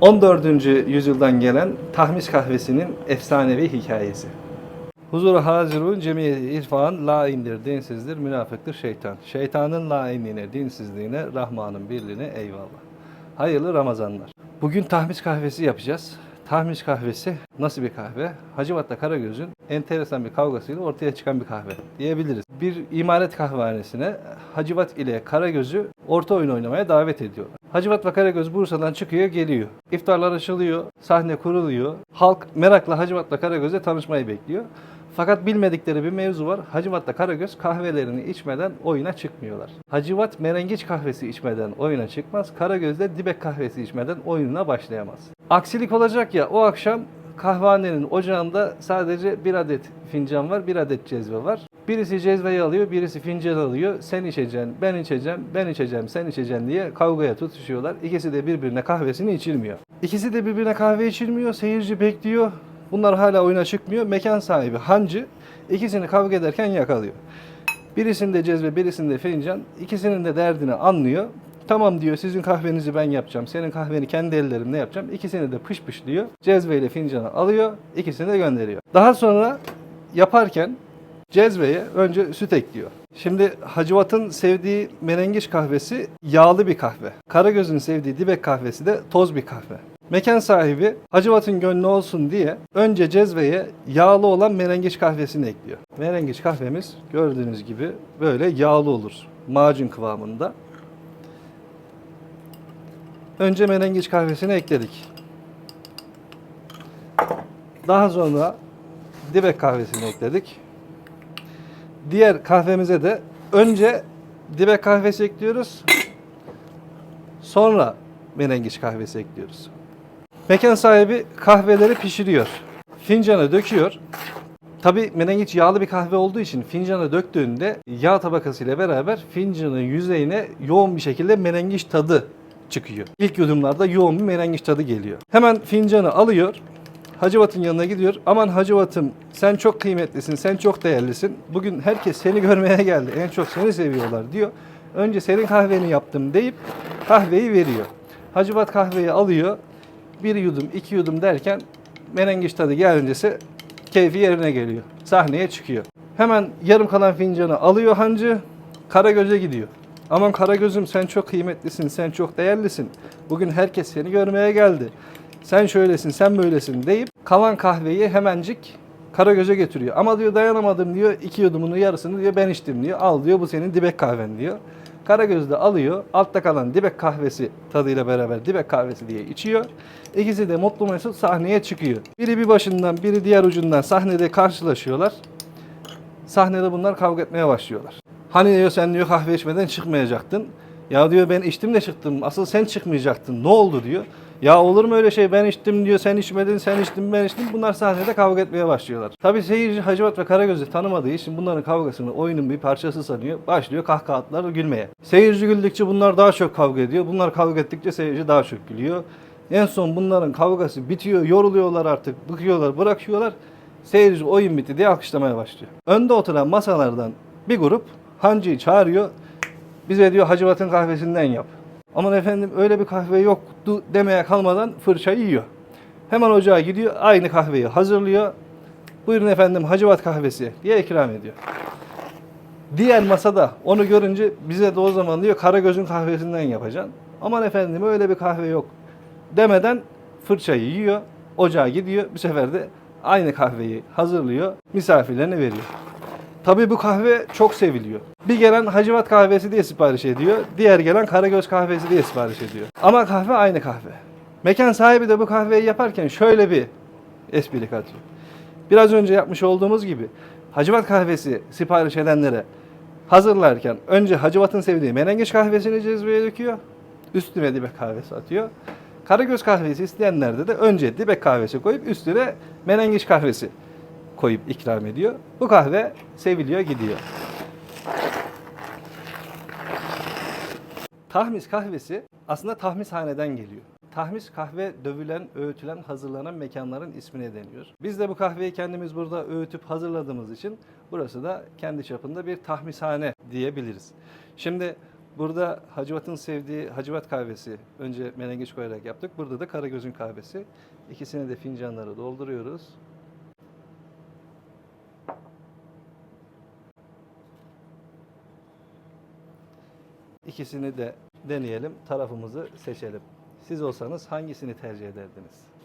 14. yüzyıldan gelen Tahmis kahvesinin efsanevi hikayesi. Huzuru hazirun cemiyeti irfan laindir, dinsizdir, münafıktır şeytan. Şeytanın lainliğine, dinsizliğine, Rahman'ın birliğine eyvallah. Hayırlı Ramazanlar. Bugün tahmis kahvesi yapacağız. Tahmis kahvesi nasıl bir kahve? Hacivat'ta Karagöz'ün enteresan bir kavgasıyla ortaya çıkan bir kahve diyebiliriz. Bir imaret kahvehanesine Hacivat ile Karagöz'ü orta oyun oynamaya davet ediyor. Hacivat ve Karagöz Bursa'dan çıkıyor geliyor. İftarlar açılıyor, sahne kuruluyor. Halk merakla Hacivat'la Karagöz'e tanışmayı bekliyor. Fakat bilmedikleri bir mevzu var. Hacivat'la Karagöz kahvelerini içmeden oyuna çıkmıyorlar. Hacivat merengiç kahvesi içmeden oyuna çıkmaz. Karagöz de dibek kahvesi içmeden oyununa başlayamaz. Aksilik olacak ya o akşam kahvehanenin ocağında sadece bir adet fincan var, bir adet cezve var. Birisi cezveyi alıyor, birisi fincan alıyor. Sen içeceksin, ben içeceğim, ben içeceğim, sen içeceksin diye kavgaya tutuşuyorlar. İkisi de birbirine kahvesini içirmiyor. İkisi de birbirine kahve içirmiyor, seyirci bekliyor. Bunlar hala oyuna çıkmıyor. Mekan sahibi hancı ikisini kavga ederken yakalıyor. Birisinde cezve, birisinde fincan. İkisinin de derdini anlıyor. Tamam diyor sizin kahvenizi ben yapacağım. Senin kahveni kendi ellerimle yapacağım. İkisini de pış pış diyor. Cezve ile fincanı alıyor. ikisini de gönderiyor. Daha sonra yaparken cezveye önce süt ekliyor. Şimdi Hacivat'ın sevdiği menengiç kahvesi yağlı bir kahve. Karagöz'ün sevdiği dibek kahvesi de toz bir kahve. Mekan sahibi Hacivat'ın gönlü olsun diye önce cezveye yağlı olan menengiç kahvesini ekliyor. Menengiç kahvemiz gördüğünüz gibi böyle yağlı olur. Macun kıvamında. Önce menengiç kahvesini ekledik. Daha sonra dibek kahvesini ekledik. Diğer kahvemize de önce dibek kahvesi ekliyoruz. Sonra menengiç kahvesi ekliyoruz. Mekan sahibi kahveleri pişiriyor. Fincana döküyor. Tabi menengiç yağlı bir kahve olduğu için fincana döktüğünde yağ tabakası ile beraber fincanın yüzeyine yoğun bir şekilde menengiç tadı çıkıyor. İlk yudumlarda yoğun bir menengiç tadı geliyor. Hemen fincanı alıyor. Hacivat'ın yanına gidiyor. Aman Hacivat'ım sen çok kıymetlisin, sen çok değerlisin. Bugün herkes seni görmeye geldi. En çok seni seviyorlar diyor. Önce senin kahveni yaptım deyip kahveyi veriyor. Hacivat kahveyi alıyor. Bir yudum, iki yudum derken menengiç tadı gelincesi keyfi yerine geliyor. Sahneye çıkıyor. Hemen yarım kalan fincanı alıyor hancı. Karagöz'e gidiyor. Aman Karagöz'üm sen çok kıymetlisin, sen çok değerlisin. Bugün herkes seni görmeye geldi. Sen şöylesin, sen böylesin deyip kalan kahveyi hemencik Karagöz'e getiriyor. Ama diyor dayanamadım diyor. iki yudumunu yarısını diyor ben içtim diyor. Al diyor bu senin dibek kahven diyor. Karagöz de alıyor. Altta kalan dibek kahvesi tadıyla beraber dibek kahvesi diye içiyor. İkisi de mutlu mesut sahneye çıkıyor. Biri bir başından biri diğer ucundan sahnede karşılaşıyorlar. Sahnede bunlar kavga etmeye başlıyorlar. Hani diyor sen diyor kahve içmeden çıkmayacaktın. Ya diyor ben içtim de çıktım. Asıl sen çıkmayacaktın. Ne oldu diyor. Ya olur mu öyle şey ben içtim diyor sen içmedin sen içtin ben içtim. Bunlar sahnede kavga etmeye başlıyorlar. Tabi seyirci Hacivat ve Karagöz'ü tanımadığı için bunların kavgasını oyunun bir parçası sanıyor. Başlıyor kahkahalar gülmeye. Seyirci güldükçe bunlar daha çok kavga ediyor. Bunlar kavga ettikçe seyirci daha çok gülüyor. En son bunların kavgası bitiyor, yoruluyorlar artık, bıkıyorlar, bırakıyorlar. Seyirci oyun bitti diye alkışlamaya başlıyor. Önde oturan masalardan bir grup hancıyı çağırıyor. Bize diyor Hacivat'ın kahvesinden yap. Aman efendim öyle bir kahve yoktu demeye kalmadan fırçayı yiyor. Hemen ocağa gidiyor aynı kahveyi hazırlıyor. Buyurun efendim Hacivat kahvesi diye ikram ediyor. Diğer masada onu görünce bize de o zaman diyor Karagöz'ün kahvesinden yapacaksın. Aman efendim öyle bir kahve yok demeden fırçayı yiyor. Ocağa gidiyor. Bu sefer de aynı kahveyi hazırlıyor. Misafirlerine veriyor. Tabii bu kahve çok seviliyor. Bir gelen Hacivat kahvesi diye sipariş ediyor. Diğer gelen Karagöz kahvesi diye sipariş ediyor. Ama kahve aynı kahve. Mekan sahibi de bu kahveyi yaparken şöyle bir esprilik atıyor. Biraz önce yapmış olduğumuz gibi Hacivat kahvesi sipariş edenlere hazırlarken önce Hacivat'ın sevdiği menengiç kahvesini cezveye döküyor. Üstüne dibek kahvesi atıyor. Karagöz kahvesi isteyenlerde de önce dibek kahvesi koyup üstüne menengiç kahvesi koyup ikram ediyor. Bu kahve seviliyor gidiyor. Tahmis kahvesi aslında tahmishaneden geliyor. Tahmis kahve dövülen, öğütülen, hazırlanan mekanların ismine deniyor. Biz de bu kahveyi kendimiz burada öğütüp hazırladığımız için burası da kendi çapında bir tahmishane diyebiliriz. Şimdi Burada Hacivat'ın sevdiği Hacivat kahvesi önce menengiç koyarak yaptık. Burada da Karagöz'ün kahvesi. İkisini de fincanlara dolduruyoruz. İkisini de deneyelim, tarafımızı seçelim. Siz olsanız hangisini tercih ederdiniz?